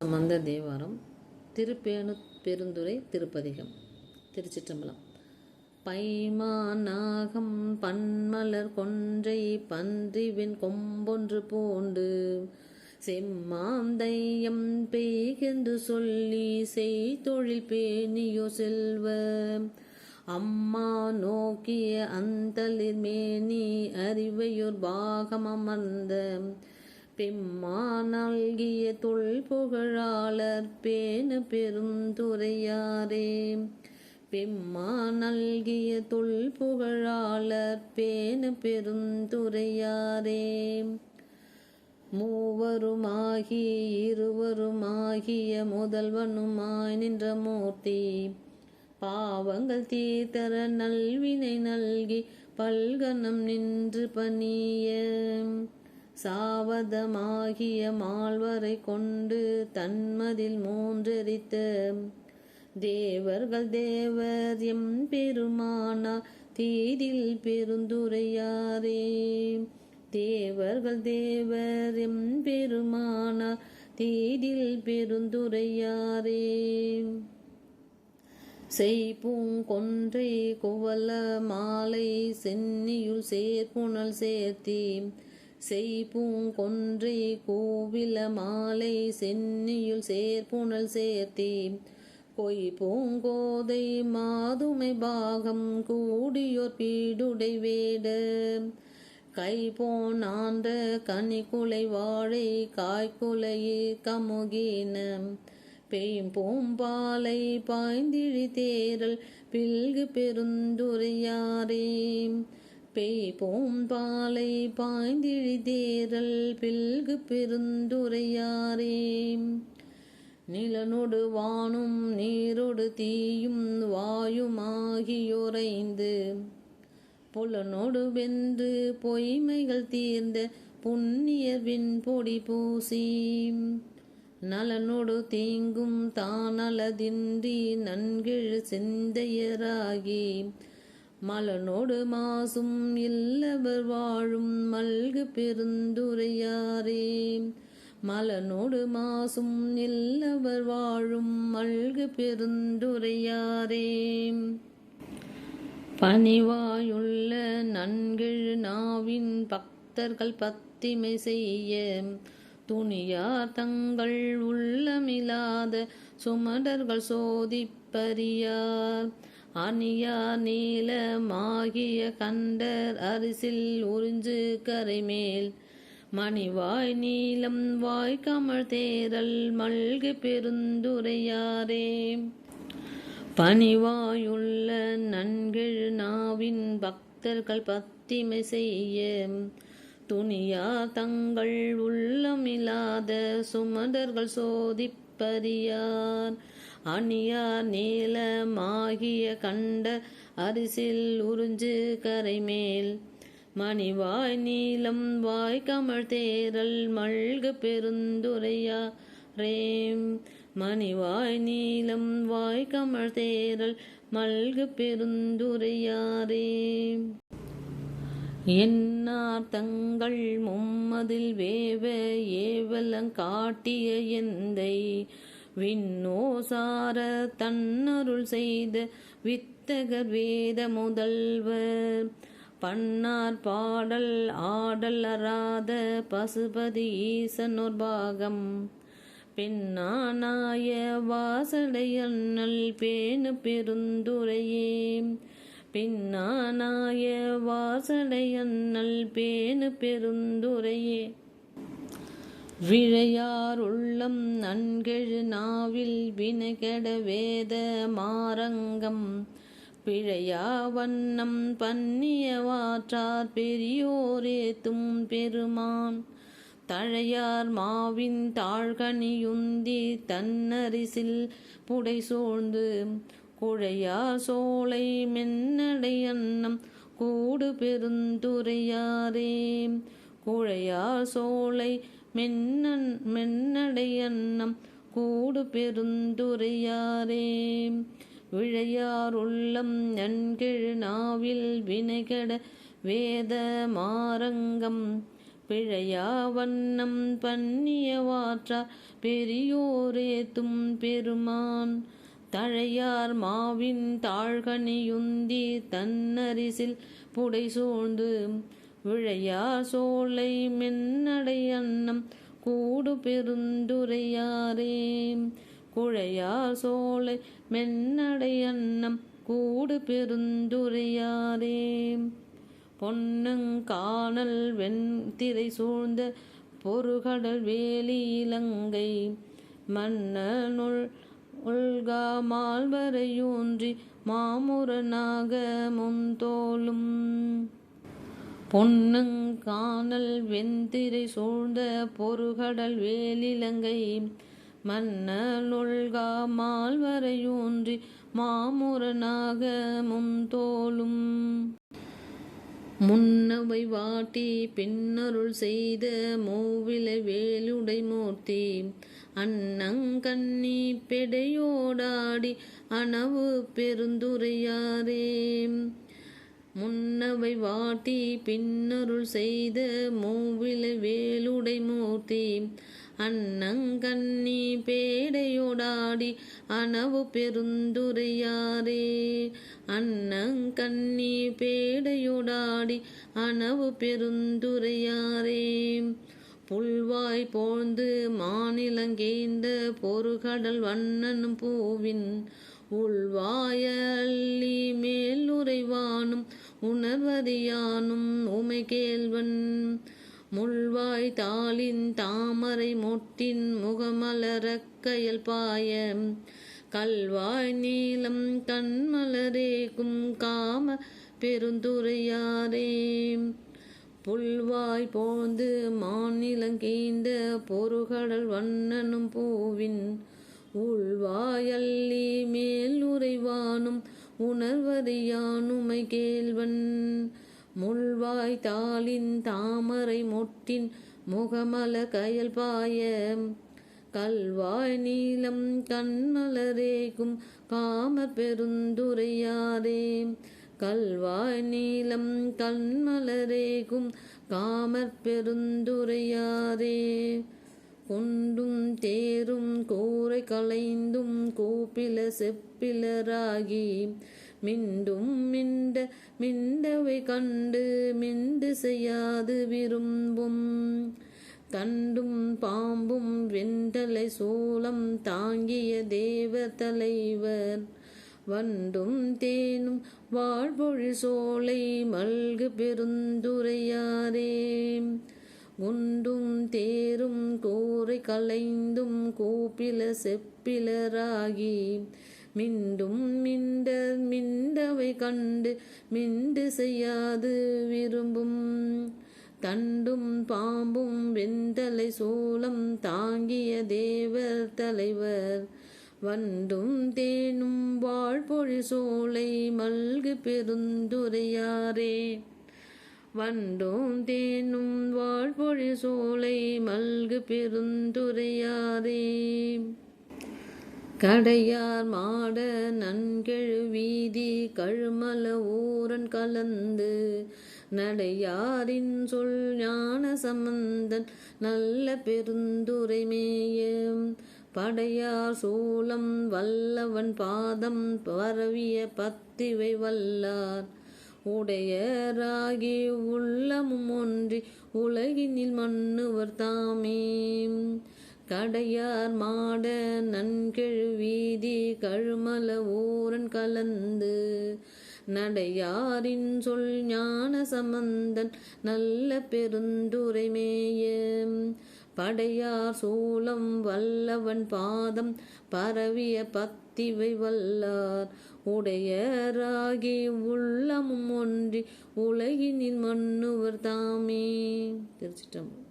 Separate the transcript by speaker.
Speaker 1: மந்த தேவாரம் திருப்பேணு பெருந்துரை திருப்பதிகம் திருச்சிற்றம்பலம். பைமாநாகம் பன்மலர் கொன்றை பன்றிவின் கொம்பொன்று பூண்டு செம்மாந்தையம் பெய்கென்று சொல்லி செய்தொழில் பேணியோ செல்வ. அம்மா நோக்கிய அந்தளிர் மேனி அறிவையோர் பாகம் அமர்ந்த பெம்மா நல்கிய தொல் புகழாளர் பேணு பெருந்துரையாரே. பெம்மா நல்கிய தொல் புகழாளர் பேணு பெருந்துரையாரே. மூவருமாகி இருவருமாகிய முதல்வனுமாய் நின்ற மூர்த்தி பாவங்கள் தீர்த்தர நல்வினை நல்கி பல்கணம் நின்று பணிய. சாவதமாகிய மால்வரை கொண்டு தன்மதில் மூன்றெரித்த தேவர்கள் தேவர் எம் பெருமானா தீதில் பெருந்துரையாரே. தேவர்கள் தேவர் எம் பெருமானா தீதில் பெருந்துரையாரே. செய்பூங்கொன்றை குவல மாலை சென்னியுள் சேர்ப்புணல் சேர்த்தி செய்பூங்கொன்றை கோவில மாலை சென்னியுள் சேர்ப்புணல் சேர்த்தி கொய் பூங்கோதை மாதுமை பாகம் கூடியோர் பீடுடை வேட. கை போனான்ற கனிக்குலை வாழை காய்குலையே கமுகின. பெயும் பூம்பாலை பாய்ந்திழி தேரல் பில்கு பெருந்துரையாரே பேய் பூம்பாலை பாய்ந்திழி தேரல் பில்கு பெருந்துரையாரே. நிலனொடு வானும் நீரொடு தீயும் வாயுமாகியுரைந்து புலனொடு வென்று பொய்மைகள் தீர்ந்த புண்ணியவின் பொடி பூசி. நலனொடு தீங்கும் தானலதின்றி நன்கிழ் சிந்தையராகி மலனோடு மாசும் இல்லவர் வாழும் மல்கு பெருந்துரையாரே. மலனோடு மாசும் இல்லவர் வாழும் மல்கு பெருந்துரையாரே. பணிவாயுள்ள நன்கிழ் நாவின் பக்தர்கள் பத்திமை செய்ய துணியார் தங்கள் உள்ளமில்லாத சுமடர்கள் சோதிப்பறியார். அணியா நீலமாகிய கண்டர் அரிசில் உறிஞ்சு கரைமேல். மணிவாய் நீலம் வாய் கமழ் தேரல் மல்கு பெருந்துரையாரே. பணிவாயுள்ள நன்கிழ் நாவின் பக்தர்கள் பத்திமை செய்ய. துணியா தங்கள் உள்ளமில்லாத சுமதர்கள் சோதிப்பறியார் அணியார் நீளமாகிய கண்ட அரிசில் உறிஞ்சு கரைமேல். மணிவாய் நீலம் வாய் கமழ் தேரல் மல்கு பெருந்துரையாரேம். மணிவாய் நீலம் வாய் கமழ் தேரல் மல்கு பெருந்துரையாரே என்னார் தங்கள் மும்மதில் வேவ ஏவலங்காட்டிய எந்தை? விண்ணோசார தன்னருள் செய்த வித்தகர் வேத முதல்வர். பன்னார் பாடல் ஆடல் அறாத பசுபதி ஈசனோர் பாகம். பெண்ணானாய வாசடையண்ணல் பேணு பெருந்துரையே. பின்னானாய வாசலையன்னல் பேணு பெருந்துரையே. விழையார் உள்ளம் நன்கெழு நாவில் வினைகட வேத மாரங்கம். பிழையா வண்ணம் பன்னிய வாற்றார் பெரியோரேத்தும் பெருமான். தழையார் மாவின் தாழ்கனியுந்தி தன்னரிசில் புடை சூழ்ந்து குழையார் சோலை மென்னடை அன்னம் கூடு பெருந்துரையாரே. குழையார் சோலை மென்னன் மென்னடை அன்னம் கூடு பெருந்துரையாரே. விழையார் உள்ளம் நன்கிழ் நாவில் வினைகட வேத மாரங்கம். பிழையா வண்ணம் பன்னியவாற்றார் பெரியோரேத்தும் பெருமான். தழையார் மாவின் தாழ்கனியுந்தி தன்னரிசில் புடை சூழ்ந்து விழையார் சோலை மென்னடை அன்னம் கூடு பெருந்துரையாரே. குழையார் சோலை மென்னடை அன்னம் கூடு பெருந்துரையாரே. பொன்னங்கானல் வெண்திரை சூழ்ந்த பொறுகடல் வேலி இலங்கை மன்னனுள் உள்கா மால்வரையூன்றி மாமுரனாக முந்தோலும் பொன்னுங்கானல் வெண்திரை சூழ்ந்த பொறுகடல் வேலிலங்கை மன்னனுள்கா மால்வரையூன்றி மாமுரனாக முந்தோலும் முன்னவை வாட்டி பின்னருள் செய்த மூவிலை வேலுடை மூர்த்தி. அன்னங்கண்ணி பெடையோடாடி அனவு பெருந்துரையாரே முன்னவை வாட்டி பின்னருள் செய்த மூவிலை வேலுடை மூர்த்தி. அன்னங்கண்ணி பேடையோடாடி அனவு பெருந்துரையாரே. அன்னங்கண்ணி பேடையோடாடி அனவு பெருந்துரையாரே. புல்வாய் போழ்ந்து மாநிலங்கேந்த பொறுகடல் வண்ணனும் பூவின் உள்வாயல்லி மேலுரைவானும் உணர்வறியானும் உமை கேள்வன் முள்வாய் தாளின் தாமரை மொட்டின் முகமலரக் கயல் பாய கல்வாய் நீளம் கண்மலரேகும் காம பெருந்துரையாரே புல்வாய் போந்து மாநிலங்கீந்த பொறுகடல் வண்ணனும் பூவின் உள்வாயல்லி மேல் உறைவானும் உணர்வறியானுமை கேள்வன். முள்வாய் தாளின் தாமரை மொட்டின் முகமல கயல் பாய கல்வாய் நீளம் கண்மலரேகும் காம பெருந்துரையாரே கல்வாய் நீலம் கண்மலரேகும் காமற் பெருந்துரையாரே கொண்டும் தேரும் கோரை களைந்தும் கோப்பில செப்பிலராகி மிண்டும் மிண்ட மிண்டவை கண்டு மிண்டு செய்யாது விரும்பும். கண்டும் பாம்பும் வெண்டலை சோளம் தாங்கிய தேவ தலைவர் வண்டும் தேனும் வாழ்பொழி சோலை மல்கு பெருந்துரையாரே. குண்டும் தேரும் கூரை கலைந்தும் கோப்பில செப்பிலராகி. மிண்டும் மிண்ட மிண்டவை கண்டு மிண்டு செய்யாது விரும்பும். தண்டும் பாம்பும் வெண்தலை சோளம் தாங்கிய தேவர் தலைவர். வண்டும் தேனும் வாழ்பொழி சோலை மல்கு பெருந்துரையாரே. வண்டும் தேனும் வாழ்பொழி சோலை மல்கு பெருந்துரையாரே. கடையார் மாட நன்கெழு வீதி கழுமல ஊரன் கலந்து நடையாரின் சொல் ஞான சம்பந்தன் நல்ல பெருந்துரை மேயம் படையார் சூலம் வல்லவன் பாதம் பரவிய பத்திவை வல்லார். உடையராகி உள்ளமும் ஒன்றி உலகினில் மன்னுவர் தாமே கடையார் மாட நன்கெழு வீதி கழுமல ஊரன் கலந்து. நடையாரின் சொல் ஞான சம்பந்தன் நல்ல பெருந்துரைமேயம் படையார் சூலம் வல்லவன் பாதம் பரவிய பத்திவை வல்லார். உடையராகி உள்ளமும் ஒன்றி உலகினில் மன்னுவர் தாமே. திருச்சிட்டம்பலம்